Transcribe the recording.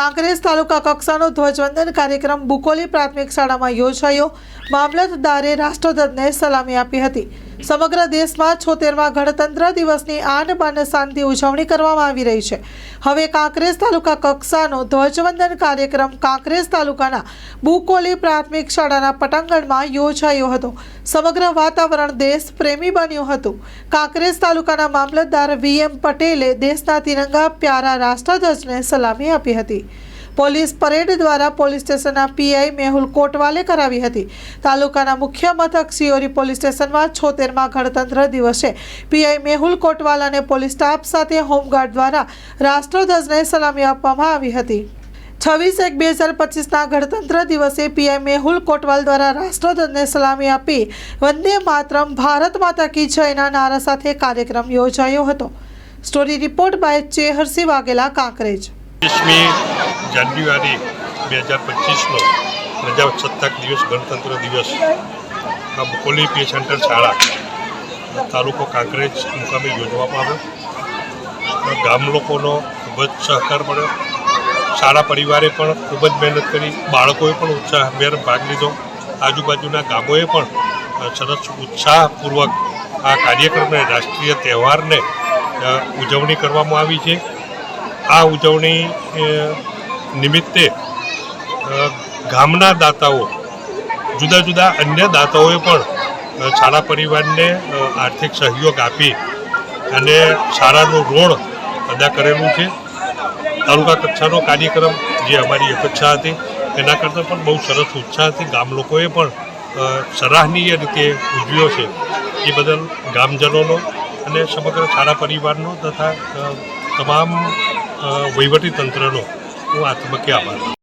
કાંકરેજ તાલુકા કક્ષાનો ધ્વજવંદન કાર્યક્રમ બુકોલી પ્રાથમિક શાળામાં યોજાયો. મામલતદારે રાષ્ટ્રધ્વજને સલામી આપી હતી. સમગ્ર દેશમાં છોતેરમાં ગણતંત્ર દિવસની આન બાન શાંતિ ઉજવણી કરવામાં આવી રહી છે. હવે કાંકરેજ તાલુકા કક્ષાનો ધ્વજવંદન કાર્યક્રમ કાંકરેજ તાલુકાના બુકોલી પ્રાથમિક શાળાના પટાંગણમાં યોજાયો હતો. સમગ્ર વાતાવરણ દેશ પ્રેમી બન્યું હતું. કાંકરેજ તાલુકાના મામલતદાર વીએમ પટેલે દેશના તિરંગા પ્યારા રાષ્ટ્રધ્વજને સલામી આપી હતી. પોલીસ પરેડ દ્વારા પોલીસ સ્ટેશનના પીઆઈ મેહુલ કોટવાલે કરાવી હતી. તાલુકાના મુખ્ય મથક સિયોરી પોલીસ સ્ટેશનમાં છોતેરમાં ગણતંત્ર દિવસે પીઆઈ મેહુલ કોટવાલ અને પોલીસ સ્ટાફ સાથે હોમગાર્ડ દ્વારા રાષ્ટ્રધ્વજને સલામી આપવામાં આવી હતી. છવ્વીસ એક બે હજાર પચીસના ગણતંત્ર દિવસે પીએમ મેહુલ કોટવાલ દ્વારા રાષ્ટ્રધ્વજને સલામી આપી વંદે માતરમ, ભારત માતા કી જયના નારા સાથે કાર્યક્રમ યોજાયો હતો. સ્ટોરી રિપોર્ટ બાય ચેહરસી વાઘેલા, કાંકરેજ. વીસમી જાન્યુઆરી બે હજાર પચીસનો પ્રજાસત્તાક દિવસ ગણતંત્ર દિવસ આ બકોલી પી સેન્ટર શાળા તાલુકો કાંકરેજ મુકામે યોજવામાં આવ્યો ગામ લોકોનો ખૂબ જ સહકાર મળ્યો શાળા પરિવારે પણ ખૂબ જ મહેનત કરી. બાળકોએ પણ ઉત્સાહભેર ભાગ લીધો. આજુબાજુના ગામોએ પણ સરસ ઉત્સાહપૂર્વક આ કાર્યક્રમને, રાષ્ટ્રીય તહેવારને ઉજવણી કરવામાં આવી છે. આ ઉજવણી નિમિત્તે ગામના દાતાઓ, જુદા જુદા અન્ય દાતાઓએ પણ શાળા પરિવારને આર્થિક સહયોગ આપી અને શાળાનું ઋણ અદા કરેલું છે. તાલુકા કક્ષાનો કાર્યક્રમ જે અમારી અપેક્ષા હતી, એના કરતાં પણ બહુ સરસ ઉત્સાહથી ગામ લોકોએ પણ સરાહનીય રીતે ઉજવ્યો છે. એ બદલ ગામજનોનો અને સમગ્ર શાળા પરિવારનો તથા તમામ વહીવટી તંત્રનો હું આત્મકે આભાર.